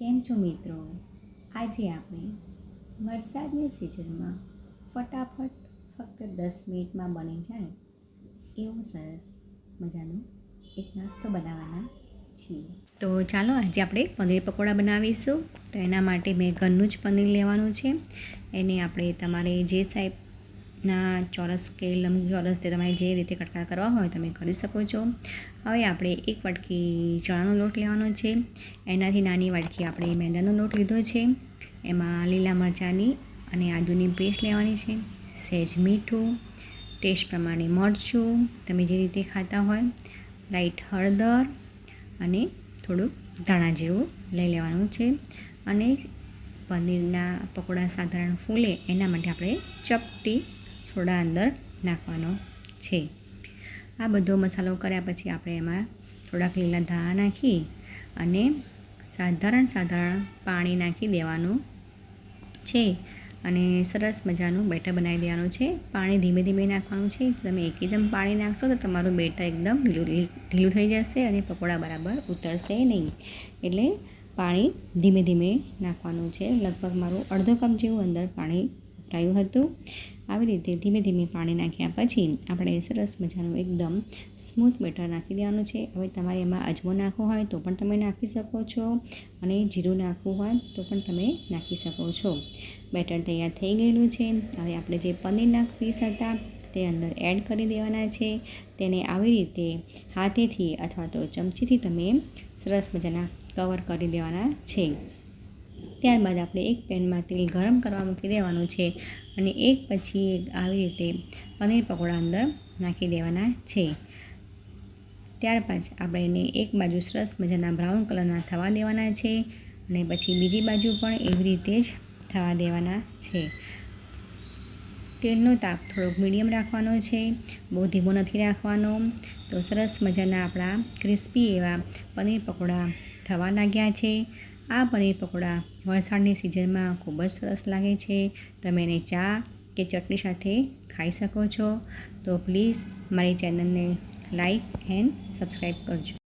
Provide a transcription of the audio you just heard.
કેમ છો મિત્રો? આજે આપણે વરસાદની સિઝનમાં ફટાફટ ફક્ત દસ મિનિટમાં બની જાય એવું સરસ મજાનું એક નાસ્તો બનાવવાના છીએ. તો ચાલો આજે આપણે પનીર પકોડા બનાવીશું. તો એના માટે મેં ઘરનું જ પનીર લેવાનું છે. એને આપણે તમારે જે સાઈઝના ચોરસ કે લંબચોરસ તે તમારે જે રીતે કટકા કરવા હોય તમે કરી શકો છો. હવે આપણે એક વાટકી ચણાનો લોટ લેવાનો છે. એનાથી નાની વાટકી આપણે મેંદાનો લોટ લીધો છે. એમાં લીલા મરચાંની અને આદુની પેસ્ટ લેવાની છે. સહેજ મીઠું, ટેસ્ટ પ્રમાણે મરચું તમે જે રીતે ખાતા હોય. લાઈટ હળદર અને થોડુંક ધાણા જેવું લઈ લેવાનું છે. અને પનીરના પકોડા સાધારણ ફૂલે એના માટે આપણે ચપટી સોડા અંદર નાખવાનો છે. આ બધો મસાલો કર્યા પછી આપણે એમાં થોડાક લીલા ધાણા નાખી અને સાધારણ સાધારણ પાણી નાખી દેવાનું છે. અને સરસ મજાનું બેટર બનાવી દેવાનું છે. પાણી ધીમે ધીમે નાખવાનું છે. તમે એકદમ પાણી નાખશો તો તમારું બેટર એકદમ ઢીલું ઢીલું થઈ જશે અને પકોડા બરાબર ઉતરશે નહીં. એટલે પાણી ધીમે ધીમે નાખવાનું છે. લગભગ મારું અડધો કપ જેવું અંદર પાણી ઉપરાયું હતું. આવી રીતે ધીમે ધીમે પાણી નાખ્યા પછી આપણે સરસ મજાનું એકદમ સ્મૂથ બેટર નાખી દેવાનું છે. હવે તમારે એમાં અજમો નાખવો હોય તો પણ તમે નાખી શકો છો અને જીરું નાખવું હોય તો પણ તમે નાખી શકો છો. બેટર તૈયાર થઈ ગયેલું છે. હવે આપણે જે પનીરના પીસ હતા તે અંદર એડ કરી દેવાના છે. તેને આવી રીતે હાથેથી અથવા તો ચમચીથી તમે સરસ મજાના કવર કરી દેવાના છે. ત્યારબાદ આપણે એક પેનમાં તેલ ગરમ કરવા મૂકી દેવાનું છે અને એક પછી એક આવી રીતે પનીર પકોડા અંદર નાખી દેવાના છે. ત્યારબાદ આપણે એને એક બાજુ સરસ મજાના બ્રાઉન કલરના થવા દેવાના છે અને પછી બીજી બાજુ પણ એવી રીતે જ થવા દેવાના છે. તેલનો તાપ થોડોક મીડિયમ રાખવાનો છે, બહુ ધીમો નથી રાખવાનો. તો સરસ મજાના આપણા ક્રિસ્પી એવા પનીર પકોડા થવા લાગ્યા છે. આ પનીર પકોડા વરસાદની સિઝનમાં ખૂબ જ સરસ લાગે છે. તમે એને ચા કે ચટણી સાથે ખાઈ શકો છો. તો પ્લીઝ મારી ચેનલને લાઈક એન્ડ સબસ્ક્રાઈબ કરજો.